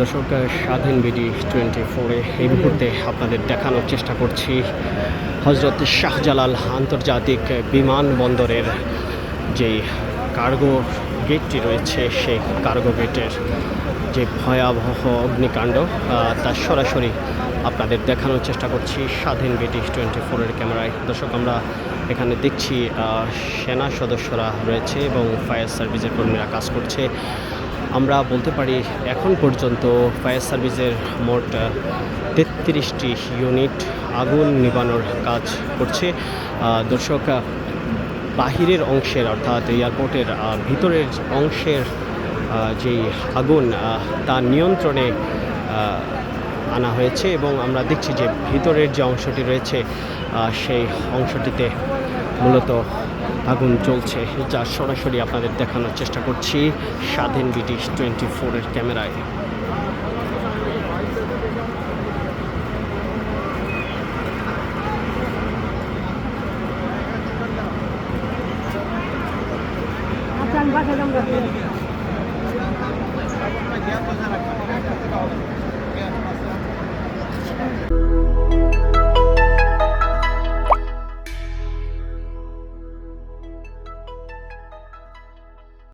দর্শক স্বাধীন BD twenty ফোরে এই মুহূর্তে আপনাদের দেখানোর চেষ্টা করছি হজরত শাহজালাল আন্তর্জাতিক বিমানবন্দরের যে কার্গো গেটটি রয়েছে, সেই কার্গো গেটের যে ভয়াবহ অগ্নিকাণ্ড তা সরাসরি আপনাদের দেখানোর চেষ্টা করছি স্বাধীন বিডি টোয়েন্টি ফোরের ক্যামেরায়। দর্শক, আমরা এখানে দেখছি সেনা সদস্যরা রয়েছে এবং ফায়ার সার্ভিসের কর্মীরা কাজ করছে। আমরা বলতে পারি এখন পর্যন্ত ফায়ার সার্ভিসের মোট তেত্রিশটি ইউনিট আগুন নিবানোর কাজ করছে। দর্শক, বাহিরের অংশের অর্থাৎ এয়ারপোর্টের ভিতরের অংশের যেই আগুন তা নিয়ন্ত্রণে আনা হয়েছে এবং আমরা দেখছি যে ভিতরের যে অংশটি রয়েছে সেই অংশটিতে মূলত আগুন চলছে যা সরাসরি আপনাদের দেখানোর চেষ্টা করছি স্বাধীন ব্রিটিশ টোয়েন্টি ফোরের ক্যামেরায়। আচ্ছা আমি